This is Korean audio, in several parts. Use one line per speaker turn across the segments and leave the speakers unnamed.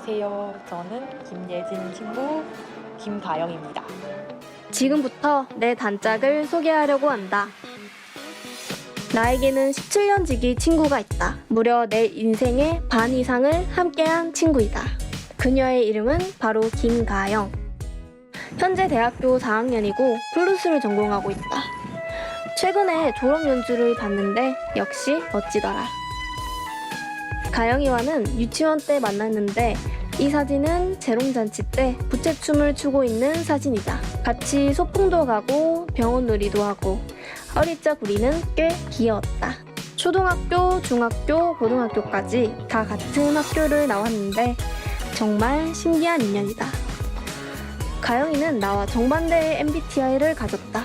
안녕하세요. 저는 김예진 친구 김가영입니다.
지금부터 내 단짝을 소개하려고 한다. 나에게는 17년 지기 친구가 있다. 무려 내 인생의 반 이상을 함께한 친구이다. 그녀의 이름은 바로 김가영. 현재 대학교 4학년이고 플루스를 전공하고 있다. 최근에 졸업 연주를 봤는데 역시 멋지더라. 가영이와는 유치원 때 만났는데 이 사진은 재롱잔치 때 부채춤을 추고 있는 사진이다. 같이 소풍도 가고 병원 놀이도 하고 어릴 적 우리는 꽤 귀여웠다. 초등학교, 중학교, 고등학교까지 다 같은 학교를 나왔는데 정말 신기한 인연이다. 가영이는 나와 정반대의 MBTI를 가졌다.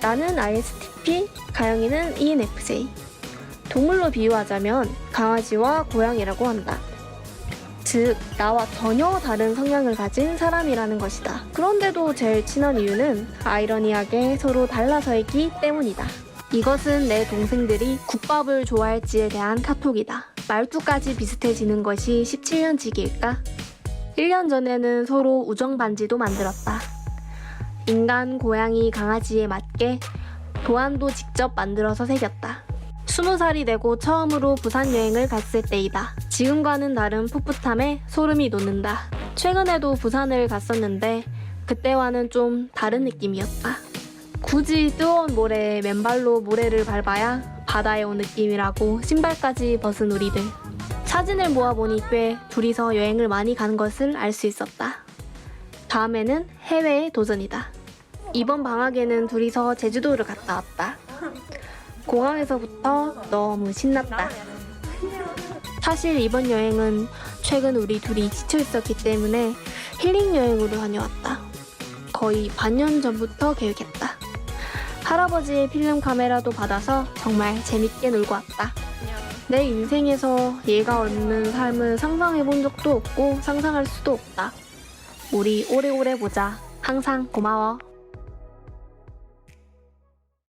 나는 ISTP, 가영이는 ENFJ. 동물로 비유하자면 강아지와 고양이라고 한다. 즉, 나와 전혀 다른 성향을 가진 사람이라는 것이다. 그런데도 제일 친한 이유는 아이러니하게 서로 달라서이기 때문이다. 이것은 내 동생들이 국밥을 좋아할지에 대한 카톡이다. 말투까지 비슷해지는 것이 17년 지기일까? 1년 전에는 서로 우정 반지도 만들었다. 인간, 고양이, 강아지에 맞게 도안도 직접 만들어서 새겼다. 스무 살이 되고 처음으로 부산 여행을 갔을 때이다. 지금과는 다른 풋풋함에 소름이 돋는다. 최근에도 부산을 갔었는데 그때와는 좀 다른 느낌이었다. 굳이 뜨거운 모래에 맨발로 모래를 밟아야 바다에 온 느낌이라고 신발까지 벗은 우리들. 사진을 모아보니 꽤 둘이서 여행을 많이 간 것을 알 수 있었다. 다음에는 해외에 도전이다. 이번 방학에는 둘이서 제주도를 갔다 왔다. 공항에서부터 너무 신났다. 사실 이번 여행은 최근 우리 둘이 지쳐 있었기 때문에 힐링 여행으로 다녀왔다. 거의 반년 전부터 계획했다. 할아버지의 필름 카메라도 받아서 정말 재밌게 놀고 왔다. 내 인생에서 얘가 없는 삶을 상상해 본 적도 없고 상상할 수도 없다. 우리 오래오래 보자. 항상 고마워.